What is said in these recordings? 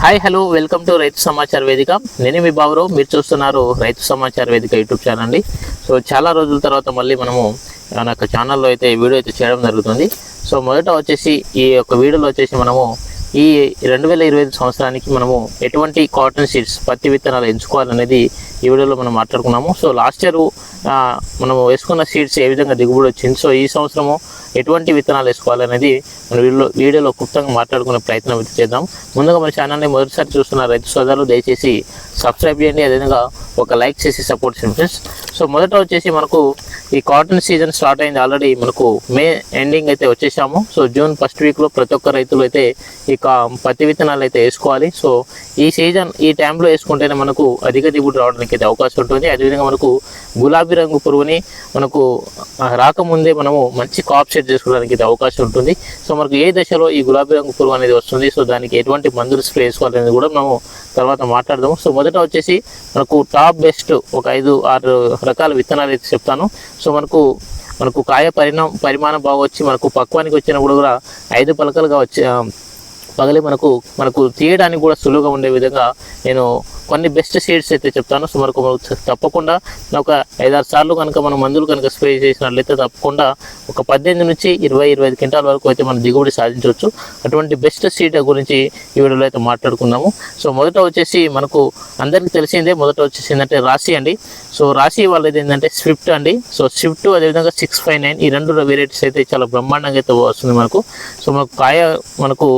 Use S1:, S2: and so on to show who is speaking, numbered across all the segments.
S1: Hi hello welcome to రైతు సమాచార వేదిక. నేను మీ బాబురావు. మీరు చూస్తున్నారు రైతు సమాచార వేదిక యూట్యూబ్ ఛానల్ అండి. సో చాలా రోజుల తర్వాత మళ్ళీ మనము మన యొక్క ఛానల్లో అయితే వీడియో అయితే చేయడం జరుగుతుంది. సో మొదట వచ్చేసి ఈ యొక్క వీడియోలో వచ్చేసి మనము ఈ రెండు వేల ఇరవై ఐదు సంవత్సరానికి మనము ఎటువంటి కాటన్ సీడ్స్ పత్తి విత్తనాలు ఎంచుకోవాలనేది ఈ వీడియోలో మనం మాట్లాడుకున్నాము. సో లాస్ట్ ఇయర్ మనము వేసుకున్న సీడ్స్ ఏ విధంగా దిగుబడి వచ్చింది? సో ఈ సంవత్సరము ఎటువంటి విత్తనాలు వేసుకోవాలనేది మన వీడియోలో వీడియోలో క్లుప్తంగా మాట్లాడుకునే ప్రయత్నం అయితే చేద్దాం. ముందుగా మన ఛానల్ని మొదటిసారి చూస్తున్న రైతు సోదరులు దయచేసి సబ్స్క్రైబ్ చేయండి. అదేవిధంగా ఒక లైక్ చేసి సపోర్ట్ చేయండి ఫ్రెండ్స్. సో మొదట వచ్చేసి మనకు ఈ కాటన్ సీజన్ స్టార్ట్ అయింది ఆల్రెడీ మనకు మే ఎండింగ్ అయితే వచ్చేసాము. సో జూన్ ఫస్ట్ వీక్లో ప్రతి ఒక్క రైతులు అయితే ఈ పత్తి విత్తనాలు అయితే వేసుకోవాలి. సో ఈ సీజన్ ఈ టైంలో వేసుకుంటేనే మనకు అధిక దిగుబడి రావడానికి అయితే అవకాశం ఉంటుంది. అదేవిధంగా మనకు గులాబీ రంగు పురుగుని మనకు రాకముందే మనము మంచి కాప్ సెట్ చేసుకోవడానికి అవకాశం ఉంటుంది. సో మనకు ఏ దశలో ఈ గులాబీ రంగు పురుగు అనేది వస్తుంది? సో దానికి ఎటువంటి మందులు స్ప్రే వేసుకోవాలనేది కూడా మనం తర్వాత మాట్లాడదాము. సో మొదట వచ్చేసి మనకు టాప్ బెస్ట్ ఒక ఐదు ఆరు రకాల విత్తనాలు అయితే చెప్తాను. సో మనకు మనకు కాయ పరిణామ పరిమాణం బాగా వచ్చి మనకు పక్వానికి వచ్చినప్పుడు కూడా ఐదు పలకలుగా వచ్చి పగలే పగలి మనకు మనకు తీయడానికి కూడా సులువుగా ఉండే విధంగా నేను కొన్ని బెస్ట్ సీడ్స్ అయితే చెప్తాను. సో మనకు తప్పకుండా ఒక ఐదారు సార్లు కనుక మనం మందులు కనుక స్ప్రే చేసినట్లయితే తప్పకుండా ఒక పద్దెనిమిది నుంచి ఇరవై ఇరవై ఐదు క్వింటాల వరకు అయితే మనం దిగుబడి సాధించవచ్చు. అటువంటి బెస్ట్ సీడ్ గురించి ఈ వీడియోలో అయితే మాట్లాడుకుందాము సో మొదట వచ్చేసి మనకు అందరికీ తెలిసిందే మొదట వచ్చేసి ఏంటంటే రాశి అండి. సో రాశి వాళ్ళది ఏంటంటే స్విఫ్ట్ అండి. సో స్విఫ్ట్ అదేవిధంగా సిక్స్ ఫైవ్ నైన్ ఈ రెండు వెరైటీస్ అయితే చాలా బ్రహ్మాండంగా అయితే వస్తుంది మనకు. సో మనకు కాయ మనకు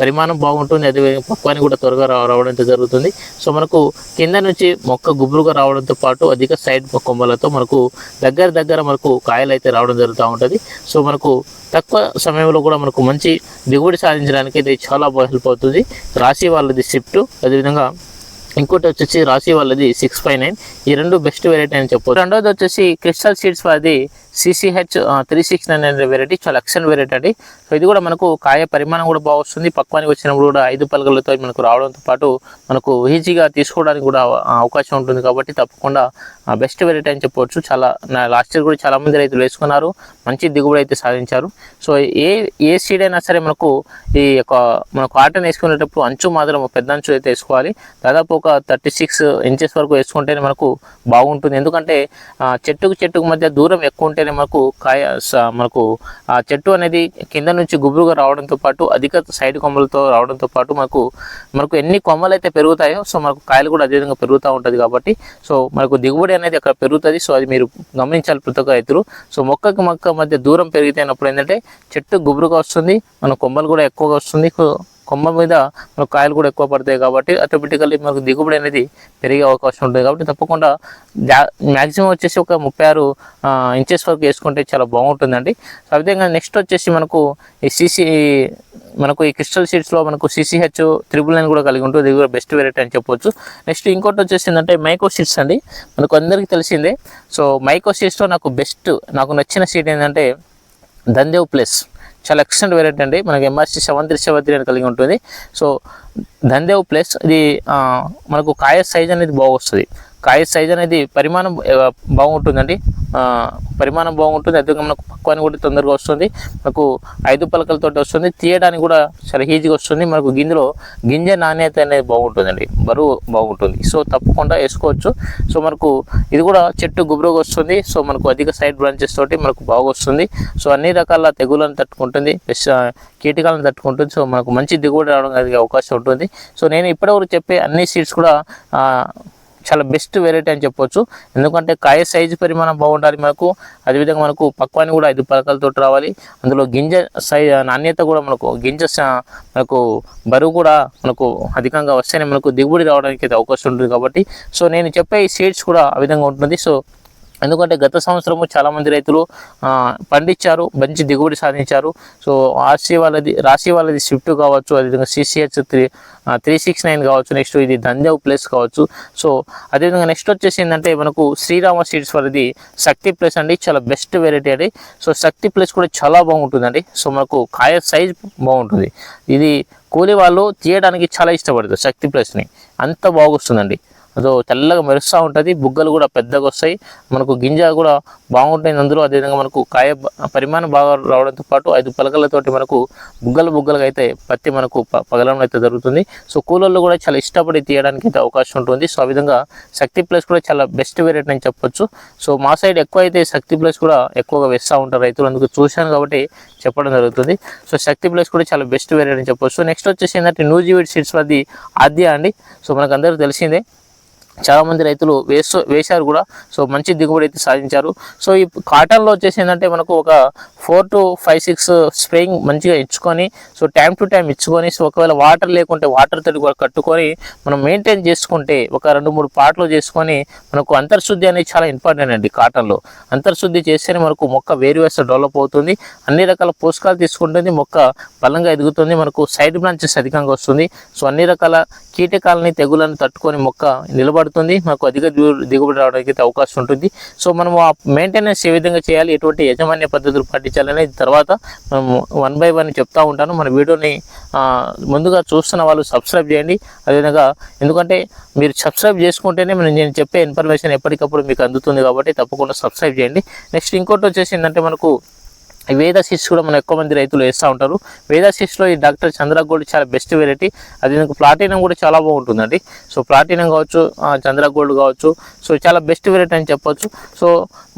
S1: పరిమాణం బాగుంటుంది అదే పక్వాన్ని కూడా త్వరగా రావడం జరుగుతుంది. సో మనకు కింద నుంచి మొక్క గుబురుగా రావడంతో పాటు అధిక సైడ్ కొమ్మలతో మనకు దగ్గర దగ్గర మనకు కాయలు అయితే రావడం జరుగుతూ ఉంటుంది. సో మనకు తక్కువ సమయంలో కూడా మనకు మంచి దిగుబడి సాధించడానికి ఇది చాలా బాగా హెల్ప్ అవుతుంది. రాశి వాళ్ళది షిఫ్ట్. అదేవిధంగా ఇంకోటి వచ్చేసి రాశి వాళ్ళది సిక్స్ ఫైవ్ నైన్ ఈ రెండు బెస్ట్ వెరైటీ అని చెప్పొచ్చు. రెండోది వచ్చేసి క్రిస్టల్ సీడ్స్ వాళ్ళది సిసిహెచ్ త్రీ సిక్స్ నైన్ అనే వెరైటీ చాలా ఎక్సలెంట్ వెరైటీ అండి. సో ఇది కూడా మనకు కాయ పరిమాణం కూడా బాగా వస్తుంది. పక్వానికి వచ్చినప్పుడు కూడా ఐదు పలకలతో మనకు రావడంతో పాటు మనకు ఈజీగా తీసుకోవడానికి కూడా అవకాశం ఉంటుంది కాబట్టి తప్పకుండా బెస్ట్ వెరైటీ అని చెప్పవచ్చు చాలా లాస్ట్ ఇయర్ కూడా చాలా మంది రైతులు వేసుకున్నారు. మంచి దిగుబడి అయితే సాధించారు. సో ఏ ఏ సీడ్ అయినా సరే మనకు ఈ యొక్క మన కాటన్ వేసుకునేటప్పుడు అంచు మాత్రం పెద్ద అంచు అయితే వేసుకోవాలి. దాదాపు ఒక థర్టీ సిక్స్ ఇంచెస్ వరకు వేసుకుంటేనే మనకు బాగుంటుంది. ఎందుకంటే చెట్టుకు చెట్టుకు మధ్య దూరం ఎక్కువ ఉంటేనే మనకు కాయ స- మనకు ఆ చెట్టు అనేది కింద నుంచి గుబురుగా రావడంతో పాటు అధిక సైడ్ కొమ్మలతో రావడంతో పాటు మనకు మనకు ఎన్ని కొమ్మలు అయితే పెరుగుతాయో సో మనకు కాయలు కూడా అదే విధంగా పెరుగుతూ ఉంటుంది కాబట్టి సో మనకు దిగుబడి అనేది అక్కడ పెరుగుతుంది. సో అది మీరు గమనించాలి ప్రతి ఒక్క రైతులు. సో మొక్కకి మొక్క మధ్య దూరం పెరిగితేనప్పుడు ఏంటంటే చెట్టు గుబురుగా వస్తుంది మన కొమ్మలు కూడా ఎక్కువగా వస్తుంది. కొమ్మ మీద మనకు కాయలు కూడా ఎక్కువ పడతాయి కాబట్టి ఆటోమేటికల్లీ మనకు దిగుబడి అనేది పెరిగే అవకాశం ఉంటుంది. కాబట్టి తప్పకుండా మ్యాక్సిమం వచ్చేసి ఒక ముప్పై ఆరు ఇంచెస్ వరకు వేసుకుంటే చాలా బాగుంటుందండి. సో నెక్స్ట్ వచ్చేసి మనకు ఈ సీసీ మనకు ఈ క్రిస్టల్ సీడ్స్లో మనకు సిసిహెచ్ త్రిబుల్ నైన్ కూడా కలిగి ఉంటుంది. ఇది కూడా బెస్ట్ వెరైటీ అని చెప్పొచ్చు. నెక్స్ట్ ఇంకోటి వచ్చేసి ఏంటంటే మైకో సీడ్స్ అండి. మనకు అందరికీ తెలిసిందే. సో మైకో సీడ్స్లో నాకు బెస్ట్ నాకు నచ్చిన సీడ్ ఏంటంటే దందేవ్ ప్లస్ చాలా ఎక్సలెంట్ వెరైటీ అండి. మనకి MRC seven three seven three అని కలిగి ఉంటుంది. సో దందేవ్ ప్లస్ ఇది మనకు కాయ సైజ్ అనేది బాగొస్తుంది. కాయ సైజ్ అనేది పరిమాణం బాగుంటుందండి. పరిమాణం బాగుంటుంది. అదే మనకు పక్వాన్ని కూడా తొందరగా వస్తుంది. మనకు ఐదు పలకలతో వస్తుంది. తీయడానికి కూడా చాలా ఈజీగా వస్తుంది. మనకు గింజలో గింజ నాణ్యత అనేది బాగుంటుందండి. బరువు బాగుంటుంది. సో తప్పకుండా వేసుకోవచ్చు. సో మనకు ఇది కూడా చెట్టు గుబురుగా వస్తుంది. సో మనకు అధిక సైడ్ బ్రాంచెస్ తోటి మనకు బాగా వస్తుంది. సో అన్ని రకాల తెగులను తట్టుకుంటుంది. కీటకాలను తట్టుకుంటుంది. సో మనకు మంచి దిగుబడి రావడానికి అవకాశం ఉంటుంది. సో నేను ఇప్పటివరకు చెప్పే అన్ని సీడ్స్ కూడా చాలా బెస్ట్ వెరైటీ అని చెప్పొచ్చు. ఎందుకంటే కాయ సైజు పరిమాణం బాగుండాలి మనకు. అదేవిధంగా మనకు పక్వాన్ని కూడా ఐదు పలకలతో రావాలి. అందులో గింజ సైజ్ నాణ్యత కూడా మనకు గింజ మనకు బరువు కూడా మనకు అధికంగా వస్తేనే మనకు దిగుబడి రావడానికి అయితే అవకాశం ఉంటుంది కాబట్టి. సో నేను చెప్పే ఈ సీడ్స్ కూడా ఆ విధంగా ఉంటుంది. సో ఎందుకంటే గత సంవత్సరము చాలామంది రైతులు పండించారు మంచి దిగుబడి సాధించారు. సో ఆర్సీ వాళ్ళది రాశి వాళ్ళది స్విఫ్ట్ కావచ్చు అదేవిధంగా CCH three three six nine కావచ్చు నెక్స్ట్ ఇది దందేవ్ ప్లస్ కావచ్చు. సో అదేవిధంగా నెక్స్ట్ వచ్చేసి ఏంటంటే మనకు శ్రీరామ సీడ్స్ వాళ్ళది శక్తి ప్లస్ అండి చాలా బెస్ట్ వెరైటీ అండి. సో శక్తి ప్లస్ కూడా చాలా బాగుంటుందండి. సో మనకు కాయ సైజ్ బాగుంటుంది. ఇది కూలి వాళ్ళు తీయడానికి చాలా ఇష్టపడతారు శక్తి ప్లస్ని. అంత బాగొస్తుందండి. అదో తెల్లగా మెరుస్తూ ఉంటుంది బుగ్గలు కూడా పెద్దగా వస్తాయి. మనకు గింజ కూడా బాగుంటుంది. అందులో అదేవిధంగా మనకు కాయ పరిమాణం బాగా రావడంతో పాటు ఐదు పలకలతోటి మనకు బుగ్గలు బుగ్గలుగా అయితే పత్తి మనకు ప- అయితే జరుగుతుంది సో కూలర్లు కూడా చాలా ఇష్టపడి తీయడానికి అయితే అవకాశం ఉంటుంది. సో ఆ విధంగా శక్తి ప్లస్ కూడా చాలా బెస్ట్ వెరైటీ అని చెప్పొచ్చు. సో మా సైడ్ ఎక్కువ అయితే శక్తి ప్లస్ కూడా ఎక్కువగా వేస్తూ ఉంటారు రైతులు. అందుకు చూశాను కాబట్టి చెప్పడం జరుగుతుంది. సో శక్తి ప్లస్ కూడా చాలా బెస్ట్ వెరైటీ అని చెప్పొచ్చు. నెక్స్ట్ వచ్చేసి ఏంటంటే న్యూజీవిడ్ సీడ్స్ అది ఆద్య అండి. సో మనకు అందరికీ తెలిసిందే. చాలామంది రైతులు వేస్తూ వేశారు కూడా. సో మంచి దిగుబడి అయితే సాధించారు. సో ఈ కాటన్లో వచ్చేసి ఏంటంటే మనకు ఒక four to five six spraying మంచిగా ఇచ్చుకొని సో టైం టు టైం ఇచ్చుకొని సో ఒకవేళ వాటర్ లేకుంటే వాటర్ తడి కూడా కట్టుకొని మనం మెయింటైన్ చేసుకుంటే ఒక రెండు మూడు పాటలు చేసుకొని మనకు అంతర్శుద్ధి అనేది చాలా ఇంపార్టెంట్ అండి కాటన్లో. అంతర్శుద్ధి చేస్తేనే మనకు మొక్క వేరు వేస్తే డెవలప్ అవుతుంది. అన్ని రకాల పోషకాలు తీసుకుంటుంది మొక్క బలంగా ఎదుగుతుంది మనకు సైడ్ బ్రాంచెస్ అధికంగా వస్తుంది. సో అన్ని రకాల కీటకాలని తెగులను తట్టుకొని మొక్క పడుతుంది. మాకు అధిక దిగుబడి రావడానికి అవకాశం ఉంటుంది. సో మనం ఆ మెయింటెనెన్స్ ఏ విధంగా చేయాలి ఎటువంటి యాజమాన్య పద్ధతులు పాటించాలనేది తర్వాత మనం వన్ బై వన్ చెప్తా ఉంటాను. మన వీడియోని ముందుగా చూస్తున్న వాళ్ళు సబ్స్క్రైబ్ చేయండి. అదేవిధంగా ఎందుకంటే మీరు సబ్స్క్రైబ్ చేసుకుంటేనే మనం నేను చెప్పే ఇన్ఫర్మేషన్ ఎప్పటికప్పుడు మీకు అందుతుంది కాబట్టి తప్పకుండా సబ్స్క్రైబ్ చేయండి. నెక్స్ట్ ఇంకోటి వచ్చేసి ఏంటంటే మనకు ఈ వేద సిస్ కూడా మన ఎక్కువ మంది రైతులు వేస్తూ ఉంటారు. వేద సిస్లో ఈ డాక్టర్ చంద్ర గోల్డ్ చాలా బెస్ట్ వెరైటీ అది మీకు ప్లాటినం కూడా చాలా బాగుంటుందండి. సో ప్లాటినం కావచ్చు చంద్రగోల్డ్ చంద్ర గోల్డ్ కావచ్చు. సో చాలా బెస్ట్ వెరైటీ అని చెప్పొచ్చు. సో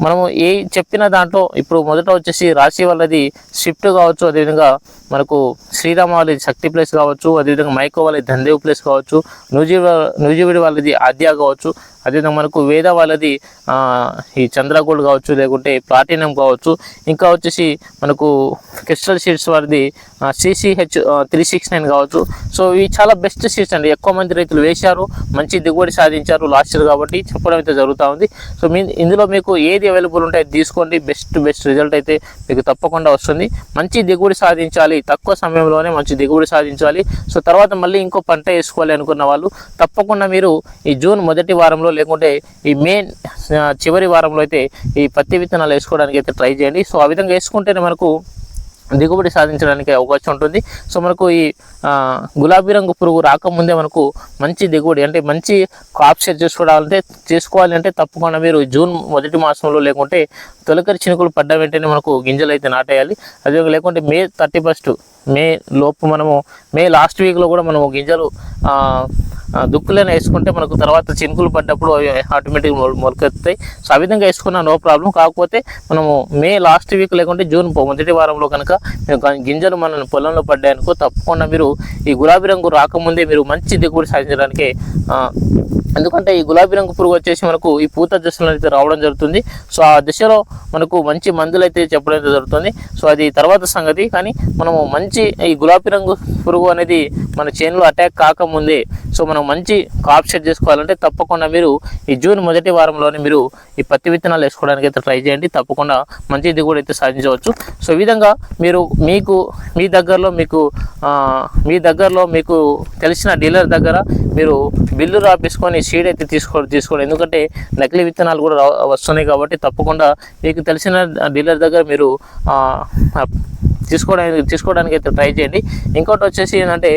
S1: మనము ఏ చెప్పిన దాంట్లో ఇప్పుడు మొదట వచ్చేసి రాశి వాళ్ళది స్విఫ్ట్ కావచ్చు అదేవిధంగా మనకు శ్రీరామ వాళ్ళది శక్తి ప్లేస్ కావచ్చు అదేవిధంగా మైకో వాళ్ళది ధందేవ్ ప్లేస్ కావచ్చు న్యూజీ న్యూజివిడి వాళ్ళది ఆద్య కావచ్చు. అదేవిధంగా మనకు వేద వాళ్ళది ఈ చంద్రగోల్డ్ కావచ్చు లేకుంటే ప్లాటినం కావచ్చు ఇంకా వచ్చేసి మనకు క్రిస్టల్ షీట్స్ వారిది సిసిహెచ్ త్రీ సిక్స్ నైన్ కావచ్చు. సో ఇవి చాలా బెస్ట్ సీట్స్ అండి. ఎక్కువ మంది రైతులు వేశారు మంచి దిగుబడి సాధించారు లాస్ట్ ఇయర్ కాబట్టి చెప్పడం అయితే జరుగుతూ ఉంది. సో మీ ఇందులో మీకు ఏది అవైలబుల్ ఉంటే అది తీసుకోండి. బెస్ట్ బెస్ట్ రిజల్ట్ అయితే మీకు తప్పకుండా వస్తుంది. మంచి దిగుబడి సాధించాలి. తక్కువ సమయంలోనే మంచి దిగుబడి సాధించాలి. సో తర్వాత మళ్ళీ ఇంకో పంట వేసుకోవాలి అనుకున్న వాళ్ళు తప్పకుండా మీరు ఈ జూన్ మొదటి వారంలో లేకుంటే ఈ మే చివరి వారంలో అయితే ఈ పత్తి విత్తనాలు వేసుకోవడానికి అయితే ట్రై చేయండి. సో ఆ విధంగా వేసుకుంటేనే మనకు దిగుబడి సాధించడానికి అవకాశం ఉంటుంది. సో మనకు ఈ గులాబీ రంగు పురుగు రాకముందే మనకు మంచి దిగుబడి అంటే మంచి క్రాప్ షేర్ చేసుకోవాలంటే చేసుకోవాలి అంటే తప్పకుండా మీరు జూన్ మొదటి మాసంలో లేకుంటే తొలకరి చినుకులు పడ్డ వెంటనే మనకు గింజలు అయితే నాటేయాలి. అదే లేకుంటే మే థర్టీ ఫస్ట్ మే లోపు మనము మే లాస్ట్ వీక్లో కూడా మనము గింజలు దుక్కులైనా వేసుకుంటే మనకు తర్వాత చినుకులు పడ్డప్పుడు అవి ఆటోమేటిక్ మొలకెత్తాయి సో ఆ విధంగా వేసుకున్నా నో ప్రాబ్లం కాకపోతే మనము మే లాస్ట్ వీక్ లేకుంటే జూన్ మొదటి వారంలో కనుక గింజలు మన పొలంలో పడ్డాయనుకో తప్పకుండా మీరు ఈ గులాబీ రంగు రాకముందే మీరు మంచి దిగుబడి సాధించడానికి ఎందుకంటే ఈ గులాబీ రంగు పురుగు వచ్చేసి మనకు ఈ పూత దశలో అయితే రావడం జరుగుతుంది. సో ఆ దశలో మనకు మంచి మందులు అయితే చెప్పడం అయితే జరుగుతుంది. సో అది తర్వాత సంగతి. కానీ మనము మంచి ఈ గులాబీ రంగు పురుగు అనేది మన చేనులో అటాక్ కాకముందే సో మనం మంచి కాప్ సెట్ చేసుకోవాలంటే తప్పకుండా మీరు ఈ జూన్ మొదటి వారంలోనే మీరు ఈ పత్తి విత్తనాలు వేసుకోవడానికి అయితే ట్రై చేయండి. తప్పకుండా మంచి దిగుబడి అయితే సాధించవచ్చు. సో ఈ విధంగా మీరు మీకు మీ దగ్గరలో మీకు మీ దగ్గరలో మీకు తెలిసిన డీలర్ దగ్గర మీరు బిల్లు రాపించుకొని సీడ్ అయితే తీసుకో తీసుకోండి ఎందుకంటే నకిలీ విత్తనాలు కూడా వస్తున్నాయి కాబట్టి తప్పకుండా మీకు తెలిసిన డీలర్ దగ్గర మీరు తీసుకోవడానికి తీసుకోవడానికి అయితే ట్రై చేయండి. ఇంకోటి వచ్చేసి ఏంటంటే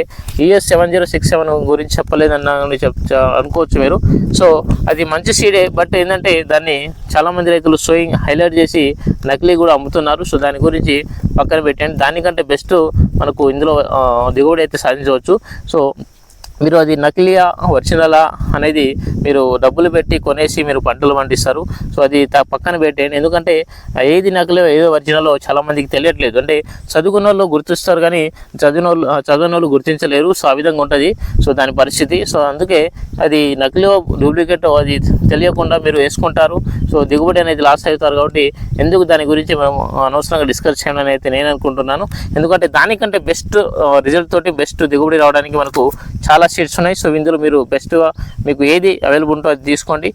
S1: ES seven zero six seven గురించి చెప్పలేదన్న చెప్ అనుకోవచ్చు మీరు. సో అది మంచి సీడే బట్ ఏంటంటే దాన్ని చాలామంది రైతులు సోయింగ్ హైలైట్ చేసి నకిలీ కూడా అమ్ముతున్నారు. సో దాని గురించి పక్కన పెట్టండి. దానికంటే బెస్ట్ మనకు ఇందులో దిగుబడి అయితే సాధించవచ్చు. సో మీరు అది నకిలీయా ఒరిజినలా అనేది మీరు డబ్బులు పెట్టి కొనేసి మీరు పంటలు పండిస్తారు. సో అది త- పక్కన పెట్టేయండి. ఎందుకంటే ఏది నకిలీ ఏదో ఒరిజినలో చాలా మందికి తెలియట్లేదు. అంటే చదువుకున్న వాళ్ళు గుర్తిస్తారు కానీ చదివిన వాళ్ళు చదివిన వాళ్ళు గుర్తించలేరు. సో ఆ విధంగా ఉంటుంది. సో దాని పరిస్థితి. సో అందుకే అది నకిలీ డూప్లికేట్ అది తెలియకుండా మీరు వేసుకుంటారు. సో దిగుబడి అనేది లాస్ అవుతారు కాబట్టి ఎందుకు దాని గురించి మేము అనవసరంగా డిస్కస్ చేయడం అయితే నేను అనుకుంటున్నాను. ఎందుకంటే దానికంటే బెస్ట్ రిజల్ట్ తోటి బెస్ట్ దిగుబడి రావడానికి మనకు చాలా సీట్స్ ఉన్నాయి. సో ఇందులో మీరు బెస్ట్గా మీకు ఏది అవైలబుల్ ఉంటో అది తీసుకోండి.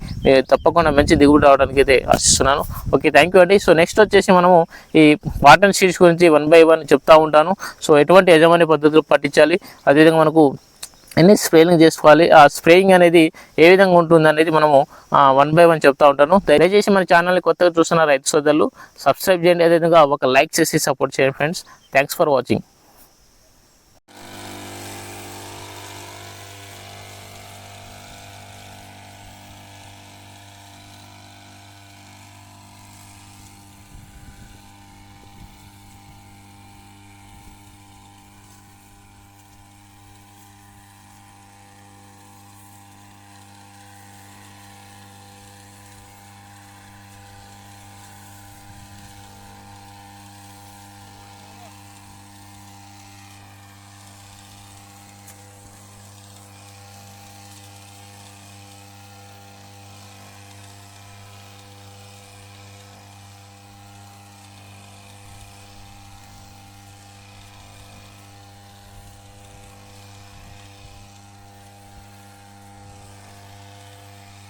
S1: తప్పకుండా మంచి దిగుబడి రావడానికి అయితే ఆశిస్తున్నాను. ఓకే థ్యాంక్ యూ అండి. సో నెక్స్ట్ వచ్చేసి మనము ఈ వాటర్ సీడ్స్ గురించి వన్ బై వన్ చెప్తా ఉంటాను. సో ఎటువంటి యజమాని పద్ధతులు పాటించాలి? అదేవిధంగా మనకు ఎన్ని స్ప్రేయింగ్ చేసుకోవాలి? ఆ స్ప్రేయింగ్ అనేది ఏ విధంగా ఉంటుంది అనేది మనము వన్ బై వన్ చెప్తా ఉంటాను. దయచేసి మన ఛానల్ని కొత్తగా చూస్తున్న రైతు సోదరులు సబ్స్క్రైబ్ చేయండి. అదేవిధంగా ఒక లైక్ చేసి సపోర్ట్ చేయండి ఫ్రెండ్స్ థ్యాంక్స్ ఫర్ వాచింగ్